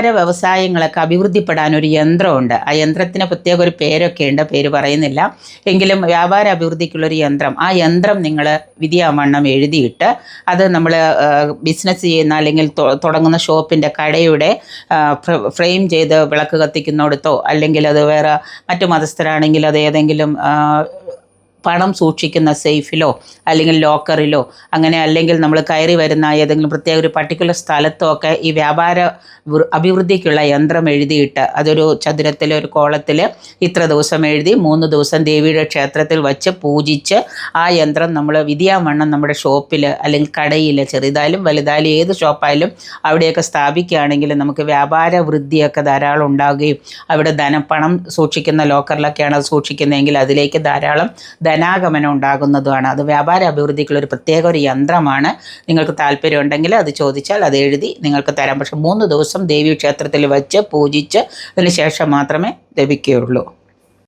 വ്യാപാര വ്യവസായങ്ങളൊക്കെ അഭിവൃദ്ധിപ്പെടാൻ ഒരു യന്ത്രമുണ്ട്. ആ യന്ത്രത്തിന് പ്രത്യേക ഒരു പേരൊക്കെ ഉണ്ട്. പേര് പറയുന്നില്ല. എങ്കിലും വ്യാപാര അഭിവൃദ്ധിക്കുള്ളൊരു യന്ത്രം. ആ യന്ത്രം നിങ്ങൾ വിധിയാവണ്ണം എഴുതിയിട്ട് അത് നമ്മൾ ബിസിനസ് ചെയ്യുന്ന അല്ലെങ്കിൽ തുടങ്ങുന്ന ഷോപ്പിന്റെ കടയുടെ ഫ്രെയിം ചെയ്ത് വിളക്ക് കത്തിക്കുന്നിടത്തോ അല്ലെങ്കിൽ അത് വേറെ മറ്റു മതസ്ഥരാണെങ്കിൽ അത് ഏതെങ്കിലും പണം സൂക്ഷിക്കുന്ന സേഫിലോ അല്ലെങ്കിൽ ലോക്കറിലോ അങ്ങനെ അല്ലെങ്കിൽ നമ്മൾ കയറി വരുന്ന ഏതെങ്കിലും പ്രത്യേക ഒരു പർട്ടിക്കുലർ സ്ഥലത്തോ ഒക്കെ ഈ വ്യാപാര അഭിവൃദ്ധിക്കുള്ള യന്ത്രം എഴുതിയിട്ട് അതൊരു ചതുരത്തിൽ ഒരു കോളത്തിൽ ഇത്ര ദിവസം എഴുതി മൂന്ന് ദിവസം ദേവിയുടെ ക്ഷേത്രത്തിൽ വച്ച് പൂജിച്ച് ആ യന്ത്രം നമ്മൾ വിധിയാവണ്ണം നമ്മുടെ ഷോപ്പിൽ അല്ലെങ്കിൽ കടയിൽ ചെറുതായാലും വലുതായാലും ഏത് ഷോപ്പായാലും അവിടെയൊക്കെ സ്ഥാപിക്കുകയാണെങ്കിൽ നമുക്ക് വ്യാപാര വൃദ്ധിയൊക്കെ ധാരാളം ഉണ്ടാവുകയും അവിടെ ധനപ്പണം പണം സൂക്ഷിക്കുന്ന ലോക്കറിലൊക്കെയാണ് അത് സൂക്ഷിക്കുന്നതെങ്കിൽ അതിലേക്ക് ധാരാളം ധനാഗമനം ഉണ്ടാകുന്നതുമാണ്. അത് വ്യാപാര അഭിവൃദ്ധിക്കുള്ള ഒരു പ്രത്യേക ഒരു യന്ത്രമാണ്. നിങ്ങൾക്ക് താല്പര്യമുണ്ടെങ്കിൽ അത് ചോദിച്ചാൽ അത് എഴുതി നിങ്ങൾക്ക് തരാം. പക്ഷേ മൂന്ന് ദിവസം ദേവീ ക്ഷേത്രത്തിൽ വെച്ച് പൂജിച്ച് അതിന് ശേഷം മാത്രമേ ലഭിക്കുകയുള്ളൂ.